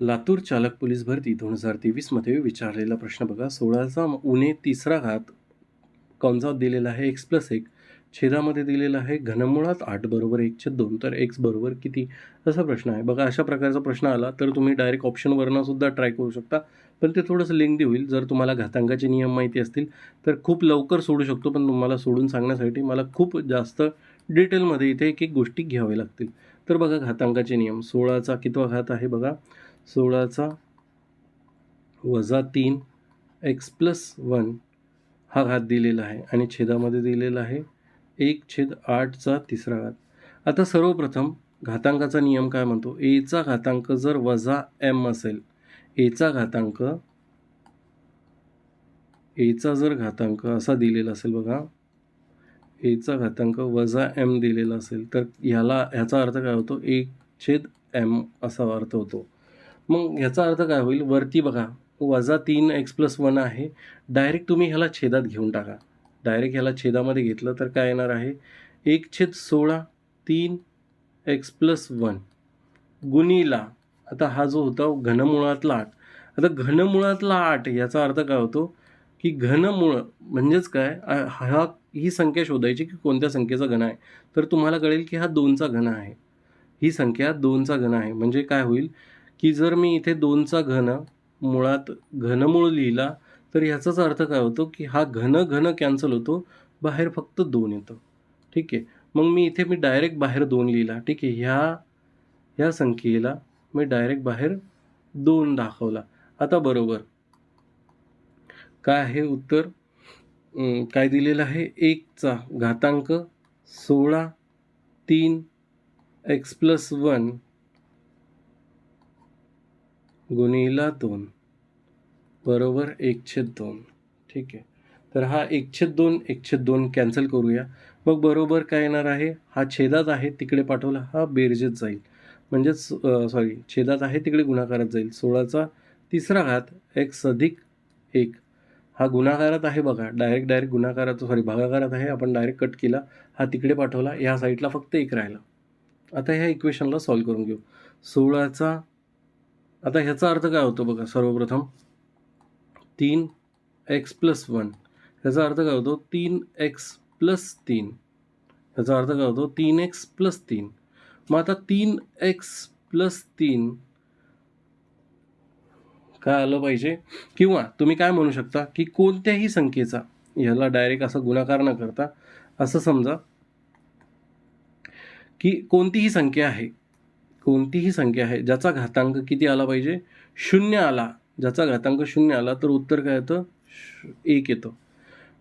लातूर चालक पोलीस भरती दोन हजार तेवीसमध्ये विचारलेला प्रश्न बघा. सोळाचा उणे तिसरा घात कंजात दिलेला आहे एक्स प्लस एक. छेदामध्ये दिलेला आहे घनमुळात आठ बरोबर एकशे दोन. तर एक्स बरोबर किती? असा प्रश्न आहे. बघा अशा प्रकारचा प्रश्न आला तर तुम्ही डायरेक्ट ऑप्शनवरनं सुद्धा ट्राय करू शकता. पण ते थोडंसं लिंक होईल. जर तुम्हाला घातांकाचे नियम माहिती असतील तर खूप लवकर सोडू शकतो. पण तुम्हाला सोडून सांगण्यासाठी मला खूप जास्त डिटेलमध्ये इथे एक एक गोष्टी घ्याव्या लागतील. तर बघा घातांकाचे नियम. सोळाचा कितवा घात आहे बघा. सोळाचा वजा तीन एक्स प्लस वन हा घात दिलेला आहे आणि छेदामध्ये दिलेला आहे एक छेद आठचा तिसरा घात. आता सर्वप्रथम घातांकाचा नियम काय म्हणतो? एचा घातांक जर वजा एम असेल एचा घातांक एचा जर घातांक असा दिलेला असेल बघा एचा घातांक वजा एम दिलेला असेल तर ह्याला ह्याचा अर्थ काय होतो? एक छेद एम असा अर्थ होतो. मग ह्याचा अर्थ काय होईल? वरती बघा वजा तीन एक्स प्लस वन आहे. डायरेक्ट तुम्ही ह्याला छेदात घेऊन टाका. डायरेक्ट ह्याला छेदामध्ये घेतलं तर काय येणार आहे? एक छेद सोळा तीन एक्स प्लस वन गुणीला आता हा जो होता घनमुळातला आठ. आता घनमुळातला आठ याचा अर्थ काय होतो? की घनमुळ म्हणजेच काय? हा ही संख्या शोधायची की कोणत्या संख्येचा घन आहे? तर तुम्हाला कळेल की हा दोनचा घन आहे. ही संख्या दोनचा घन आहे. म्हणजे काय होईल? की जर मी इथे दोनचा घन मुळात घनमूळ लिहिला तर ह्याचाच अर्थ काय होतो की हा घन घन कॅन्सल होतो बाहेर फक्त दोन येतं. ठीक आहे? मग मी इथे मी डायरेक्ट बाहेर दोन लिहिला. ठीक आहे? ह्या ह्या संख्येला मी डायरेक्ट बाहेर दोन दाखवला. आता बरोबर. काय आहे उत्तर? काय दिलेलं आहे? एकचा घातांक सोळा तीन एक्स प्लस वन गुणिला दोन. बरोबर एकछेद दोन. ठीक आहे. तर हा एकछेद दोन एकछेद दोन कॅन्सल करूया. मग बरोबर काय येणार आहे? हा छेदात आहे तिकडे पाठवला हा बेरजेत जाईल. म्हणजेच सॉरी छेदात आहे तिकडे गुणाकारात जाईल. सोळाचा तिसरा घात एक्स अधिक एक. हा गुणाकारात आहे बघा डायरेक्ट डायरेक्ट गुणाकारात सॉरी भागाकारात आहे आपण डायरेक्ट कट केला हा तिकडे पाठवला ह्या साईडला फक्त एक राहिला. आता ह्या इक्वेशनला सॉल्व करून घेऊ. सोळाचा आता ह्याचा अर्थ काय होतो बघा सर्वप्रथम तीन एक्स प्लस वन ह्याचा अर्थ काय होतो? तीन एक्स प्लस तीन. ह्याचा अर्थ काय होतो? तीन एक्स प्लस तीन. मग आता तीन एक्स प्लस तीन काय आलं पाहिजे? किंवा तुम्ही काय म्हणू शकता की कोणत्याही संख्येचा ह्याला डायरेक्ट असं गुणाकार न करता असं समजा की कोणतीही संख्या आहे कोणतीही संख्या आहे ज्याचा घातांक किती आला पाहिजे? शून्य आला. ज्याचा घातांक शून्य आला तर उत्तर काय येतं एक येतं.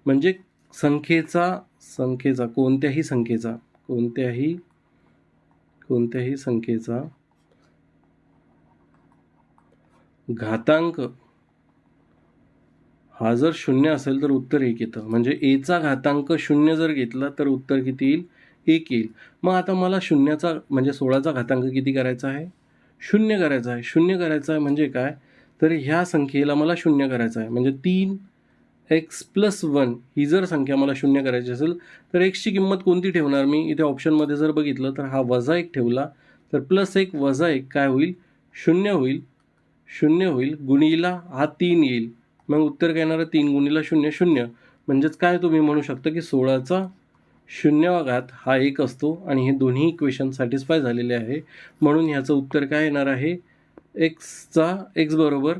म्हणजे संख्येचा संख्येचा कोणत्याही संख्येचा कोणत्याही कोणत्याही संख्येचा घातांक हा जर शून्य असेल तर उत्तर एक येतं. म्हणजे एचा घातांक शून्य जर घेतला तर उत्तर किती येईल? एक येईल मग आता मला शून्याचा म्हणजे सोळाचा घातांक किती करायचा आहे? शून्य करायचा आहे. शून्य करायचा आहे म्हणजे काय? तर ह्या संख्येला मला शून्य करायचं आहे. म्हणजे तीन एक्स प्लस वन ही जर संख्या मला शून्य करायची असेल तर एक्सची किंमत कोणती ठेवणार मी? इथे ऑप्शनमध्ये जर बघितलं तर हा वजा एक ठेवला. तर प्लस एक वजा एक काय होईल? शून्य होईल. शून्य होईल गुणीला हा तीन येईल. मग उत्तर काय येणार तीन गुणीला शून्य शून्य. म्हणजेच काय तुम्ही म्हणू शकता की सोळाचा शून्य घात हा एक असतो आणि हे दोन्ही इक्वेशन सॅटिस्फाय झालेले आहे. म्हणून ह्याचं उत्तर काय येणार आहे? एक्सचा एक्स बरोबर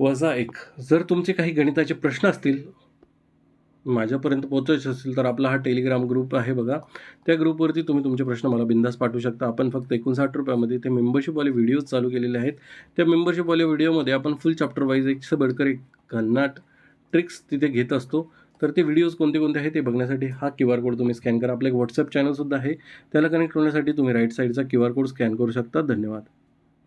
वजा एक. जर तुमचे काही गणिताचे प्रश्न असतील माझ्यापर्यंत पोहोचायचे असतील तर आपला हा टेलिग्राम ग्रुप आहे बघा. त्या ग्रुपवरती तुम्ही तुमचे प्रश्न मला बिंदास पाठवू शकता. आपण फक्त एकोणसाठ रुपयामध्ये ते मेंबरशिपवाले व्हिडिओज चालू केलेले आहेत. त्या मेंबरशिपवाल्या व्हिडिओमध्ये आपण फुल चॅप्टर वाईज एक बडकर एक घन्नाट ट्रिक्स तिथे घेत असतो. तर ते व्हिडिओज कोणते कोणते आहे ते बघण्यासाठी हा क्यू आर कोड तुम्ही स्कॅन करा. आपलं एक व्हॉट्सअप चॅनलसुद्धा आहे. त्याला कनेक्ट होण्यासाठी तुम्ही राईट साईडचा क्यू आर कोड स्कॅन करू शकता. धन्यवाद.